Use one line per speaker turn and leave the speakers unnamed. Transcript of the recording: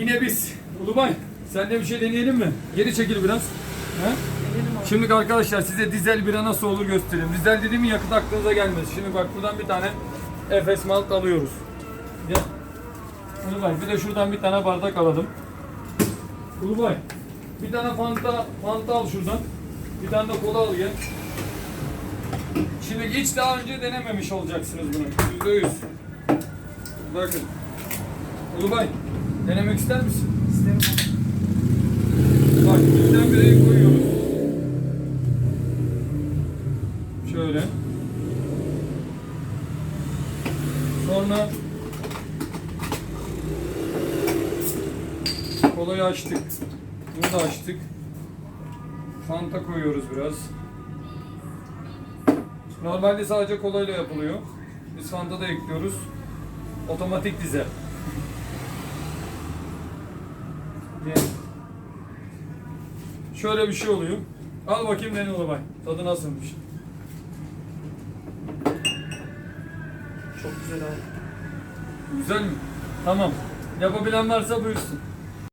Yine biz. Ulubay sen de bir şey deneyelim mi? Geri çekil biraz. He? Şimdi arkadaşlar size dizel bira nasıl olur göstereyim. Dizel dediğim yakıt aklınıza gelmez. Şimdi bak buradan bir tane Efes malt alıyoruz. Ulubay bir de şuradan bir tane bardak alalım. Ulubay bir tane fanta, fanta al şuradan. Bir tane de kola al gel. Şimdi hiç daha önce denememiş olacaksınız bunu. Yüzde yüz. Bakın. Ulubay denemek ister misin?
İsterim.
Bak birden bireyi koyuyoruz. Şöyle. Sonra kolayı açtık. Bunu da açtık. Fanta koyuyoruz biraz. Normalde sadece kolayla yapılıyor. Biz Fanta da ekliyoruz. Otomatik dizel. Şöyle bir şey oluyor. Al bakayım dene ola bak. Tadı nasılmış?
Çok güzel abi.
Güzel mi? Tamam. Yapabilen varsa buyursun.